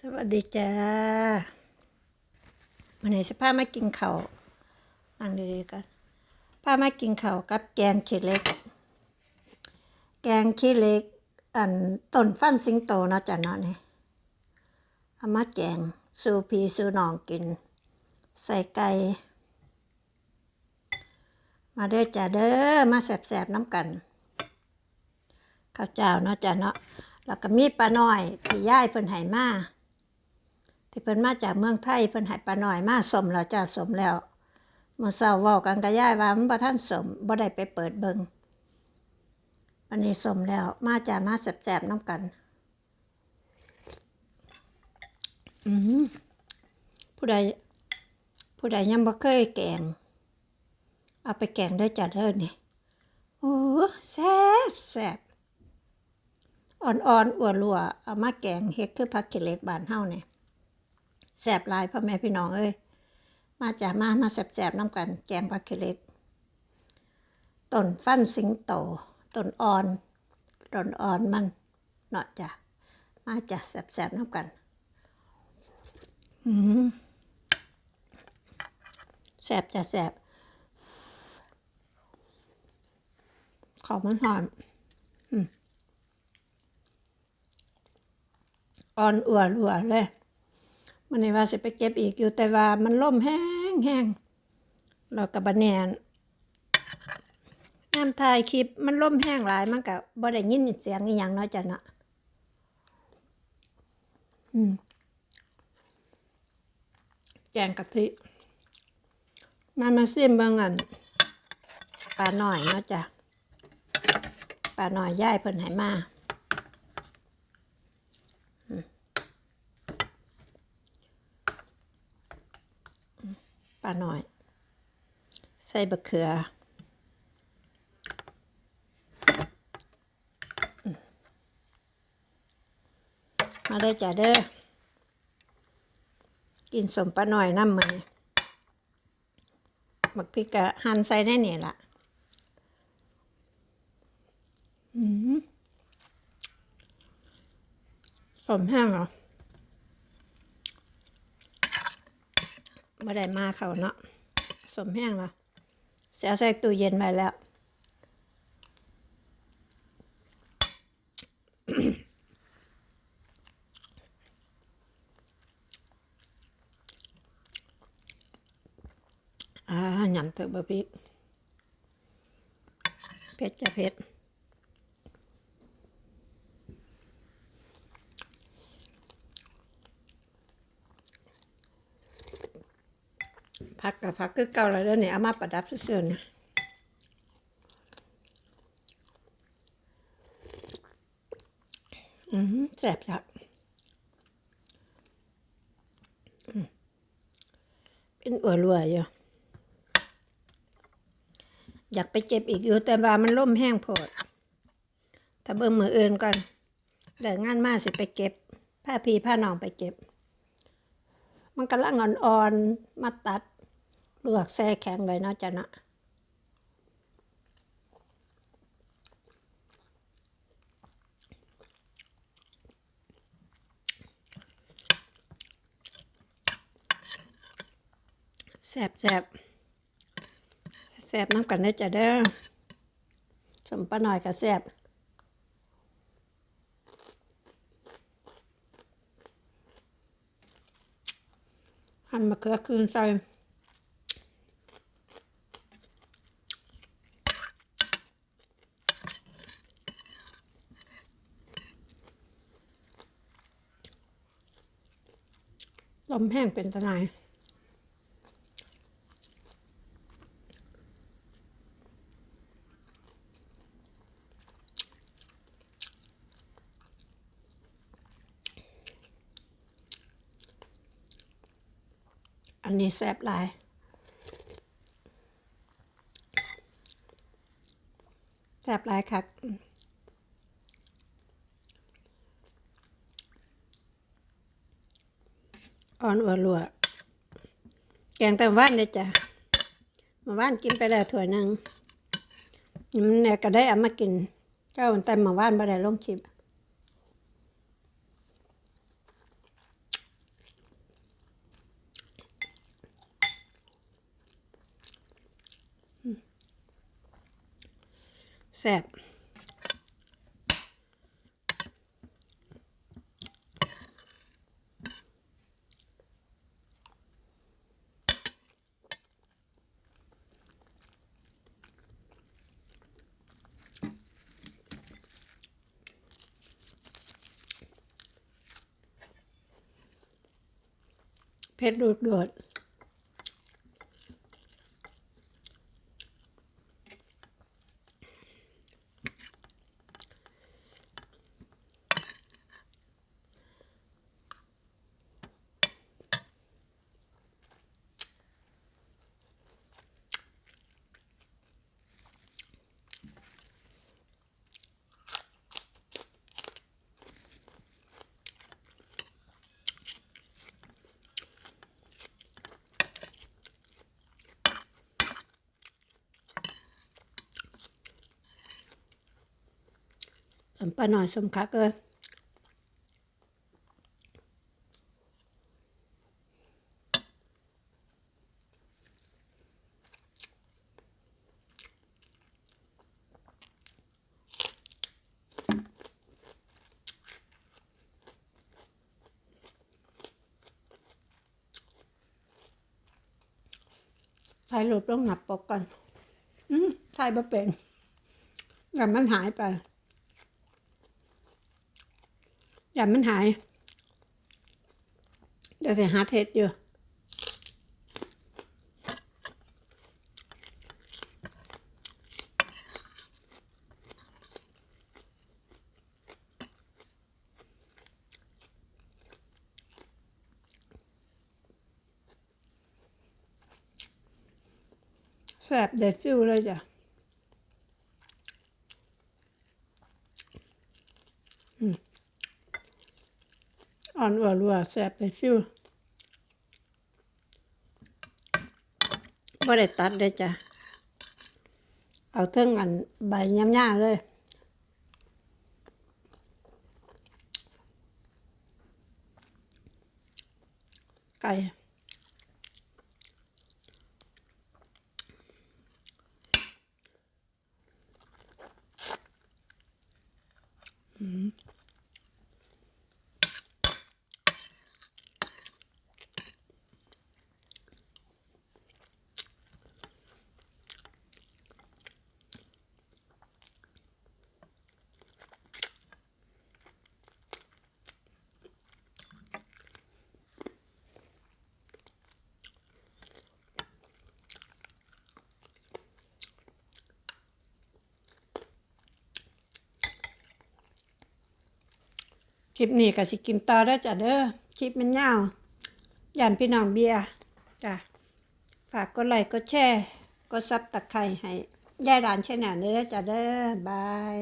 สวัสดีจ้าวันนี้จะพามากินข้าวนั่งดีๆกันพามากินข้าวกับแกงขี้เล็ก แกงขี้เล็ก อันต้นฟันสิงโตเนาะจ้ะเนาะนี่เอามาแกงสูพีสูนองกิน ใส่ไก่มาเด้อจ้าเด้อมาแสบๆน้ำกันข้าวเจ้าเนาะจ้ะเนาะแล้วก็มีปลาน้อยที่ย่ายเพิ่นให้มา ที่เพิ่นมาจากเมืองไทยเพิ่นให้ปลาน้อยมาสมแล้วจ้าสมแล้วเมื่อเช้าเว้ากันกับย่ายว่ามันบ่ทันสมบ่ได้ไปเปิดเบิงวันนี้สมแล้วมาจ้ามาแสบๆน้ำกัน อืมผู้ใดผู้ใดยังบ่เคยแกง เอาไปแกงได้จ้าเด้อนี่โอ้แซ่บแซ่บอ่อนๆอ้วนรัวเอามาแกงเฮ็ดคือผักขี้เหล็กบ้านเฮาเนี่ย แซ่บหลายพ่อแม่พี่น้องเอ้ยมาจากมามาแซ่บๆน้ำกัน แกงผักขี้เหล็กต้นฟันสิงโตต้นอ่อนต้นอ่อนมันเนาะจ้ะมาจากแซ่บๆน้ำกันอืมแซ่บจ้ะแซ่บขาวมันหอมอ่อนอัวรัวเลย มันนี่ว่าสิไปเก็บอีกอยู่แต่ว่ามันล่มแห้งแห้งเรากับบะแนนน้ำทายคลิปมันล่มแห้งหลายมันกับบ่ได้ยินเสียงอีหยังเนาะจ้ะเนาะอืมแกงกะทิมามาซิมเบิ่งอันปลาหน่อยเนาะจ้ะปลาหน่อยย่ายเพิ่นให้มา ปลาหน่อย ใส่บะเขือมาได้อจ้ะเด้อ กินสมปลาหน่อยน้ำมือหมักพริกกะหั่นใส่แน่นี่ยล่ะอืมสมแห้งเหรอ ไม่ได้มาเขาเนาะสมแห้งล้วเสียใส่ตู้เย็นไปแล้ว อ่าหยำเถอะบะพริกเผ็ดจะเผ็ด พักกับพักคือเก่าแล้วเด้เนี่ยเอามาประดับซื่อๆนะอืมแซ่บจักเป็นอัวรัวอยู่อยากไปเจ็บอีกอยู่แต่ว่ามันล่มแห้งโพดถ้าเบิ่งมืออื่นก่อนเลิกงานมาสิไปเก็บผ้าพีผ้านองไปเก็บ มันกำลังอ่อนๆ มาตัด ลวกแช่แข็งไว้เนาะจ้ะเนาะแซ่บแซ่บแซ่บน้ำกันได้จ้ะเด้อสมปลาหน่อยกับแซ่บหั่นมะเขือคืนใส่ ลมแห้งเป็นตะนายอันนี้แซ่บหลายแซ่บหลายคัก อ่อนอวรัวแกงแต่ว่านเลยจ้ะมาว่านกินไปแล้วถั่วนึงมันเนี่ยก็ได้เอามากินก็วันแต่มาว่านบ่ได้ลงชิบแซ่บ เผ็ดดูดดด สมปาหน่อยสมคักเอ้ยใส่รูปต้องหนับปกก่อนอืมใส่บ่เป็นแต่มันหายไป อย่ามันหาย เดี๋ยวสิหาเทศอยู่แสบเด็ดฟิวเลยจ้ะ อ่อนอัวรัวแซ่บเลยฟิวบ่ได้ตัดเลยจ้ะ เอาเทิงอันใบย้ำๆเลยไก่ คลิปนี้ก็สิกินต่อได้จ้ะเด้อคลิปมันยาวย่านพี่น้องเบียร์จ้ะฝากกดไลค์กดแชร์กดซับตะไคร้ให้ยายดานแชแนลเด้อจ้ะเด้อบาย